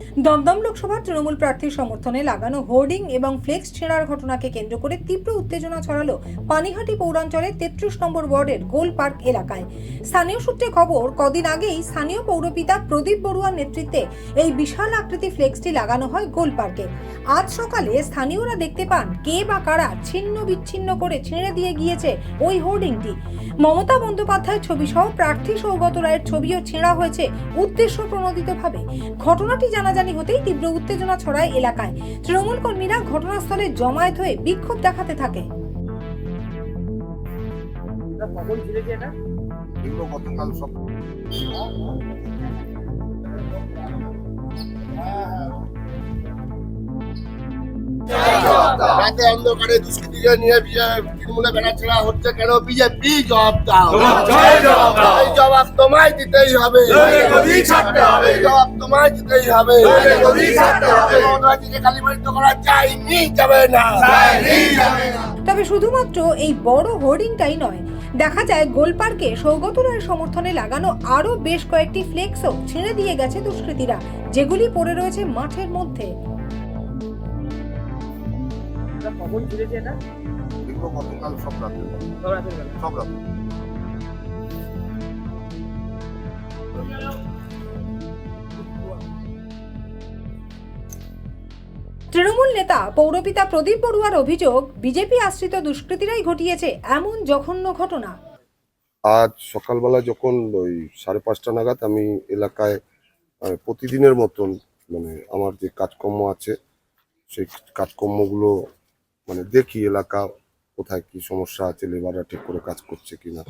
দমদম লোকসভার তৃণমূল প্রার্থীর সমর্থনে লাগানো হোর্ডিং এবং ফ্লেক্স ছেঁড়ার ঘটনাকে কেন্দ্র করে তীব্র উত্তেজনা ছড়ালো পানিহাটি পৌরাঞ্চলের তেত্রিশ নম্বর ওয়ার্ডের গোল পার্ক এলাকায়। স্থানীয় সূত্রে খবর, কদিন আগেই স্থানীয় পৌরপিতা প্রদীপ বড়ুয়ার নেতৃত্বে এই বিশাল আকৃতি ফ্লেক্সটি লাগানো হয় গোল পার্কে। আজ সকালে স্থানীয়রা দেখতে পান কে বা কারা ছিন্ন বিচ্ছিন্ন করে ছিঁড়ে দিয়ে গিয়েছে ওই হোর্ডিংটি। মমতা বন্দ্যোপাধ্যায়ের ছবি সহ প্রার্থী সৌগত রায়ের ছবিও ছেঁড়া হয়েছে উদ্দেশ্য প্রণোদিতভাবে। ঘটনাটি জানাজানি হতেই তীব্র উত্তেজনা ছড়ায় এলাকায়। তৃণমূল কর্মীরা ঘটনাস্থলে জমায়েত হয়ে বিক্ষোভ দেখাতে থাকে। গতকাল সব রাতে অন্ধকারে দুষ্কৃতীকে নিয়ে তৃণমূলে বেড়াচ্ছাড়া হচ্ছে কেন বিজেপি? জবাব দাও। জয় জবাব এই জবাব তোমায় দিতেই হবে। নইলে গদি ছাড়তে হবে। এই জবাব তোমায় দিতেই হবে। কালীবাড়িতে করা যায়নি যাবে না। তবে শুধুমাত্র এই বড় হোর্ডিংটাই নয় দেখা যায় গোল পার্কে সৌগত রায়ের সমর্থনে লাগানো আরও বেশ কয়েকটি ফ্লেক্সও ছিঁড়ে দিয়ে গেছে দুষ্কৃতীরা যেগুলি পড়ে রয়েছে মাঠের মধ্যে। এটা কখন ছিঁড়েছে এটা এগুলো গতকাল সব রাতে সব রাতের বেলা সব রাতে তৃণমূল নেতা পৌরপিতা প্রদীপ বড়ুয়ার অভিযোগ বিজেপি আশ্রিত দুষ্কৃতীরাই ঘটিয়েছে এমন জঘন্য ঘটনা। আজ সকালবেলা যখন ওই সাড়ে পাঁচটা নাগাদ আমি এলাকায় প্রতিদিনের মতন মানে আমার যে কাজকর্ম আছে সেই কাজকর্মগুলো মানে দেখি এলাকা কোথায় কি সমস্যা আছে লেবাররা ঠিক করে কাজ করছে কিনা।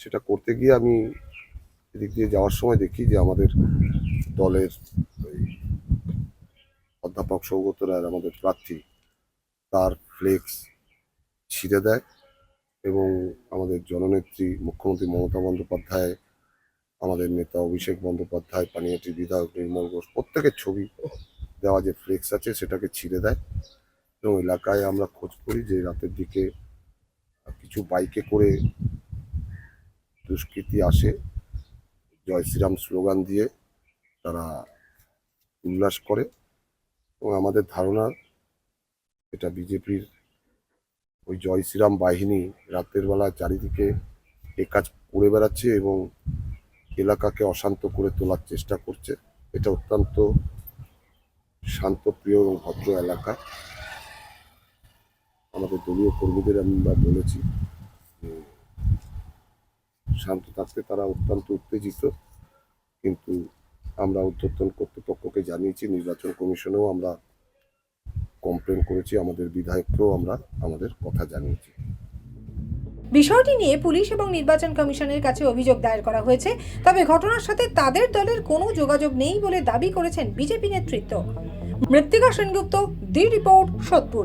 সেটা করতে গিয়ে আমি এদিক দিয়ে যাওয়ার সময় দেখি যে আমাদের দলের ওই অধ্যাপক সৌগত রায়ের আমাদের প্রার্থী, তার ফ্লেক্স ছিঁড়ে দেয় এবং আমাদের জননেত্রী মুখ্যমন্ত্রী মমতা বন্দ্যোপাধ্যায়, আমাদের নেতা অভিষেক বন্দ্যোপাধ্যায় পানিহাটির বিধায়ক নির্মল ঘোষ প্রত্যেকের ছবি দেওয়া যে ফ্লেক্স আছে সেটাকে ছিঁড়ে দেয়। এবং এলাকায় আমরা খোঁজ করি যে রাতের দিকে কিছু বাইকে করে দুষ্কৃতী আসে। জয় শ্রীরাম স্লোগান দিয়ে তারা উল্লাস করে। এবং আমাদের ধারণা এটা বিজেপির ওই জয় শ্রীরাম বাহিনী রাতের বেলা চারিদিকে এ কাজ করে বেড়াচ্ছে এবং এলাকাকে অশান্ত করে তোলার চেষ্টা করছে। এটা অত্যন্ত শান্তপ্রিয় এবং ভদ্র এলাকা। আমাদের দলীয় কর্মীদের আমরা বলেছি শান্ত থাকতে তারা অত্যন্ত উত্তেজিত। কিন্তু আমরা উদ্যোতন কর্তৃপক্ষকে জানিয়েছি, নির্বাচন কমিশনেও আমরা কমপ্লেন করেছি, আমাদের বিধায়ককেও আমরা আমাদের কথা জানিয়েছি। বিষয়টি নিয়ে পুলিশ এবং নির্বাচন কমিশনের কাছে অভিযোগ দায়ের করা হয়েছে, তবে ঘটনার সাথে তাদের দলের কোনো যোগাযোগ নেই বলে দাবি করেছেন বিজেপি নেতৃত্ব। মৃত্তিকা সেনগুপ্ত, দি রিপোর্ট, সোদপুর।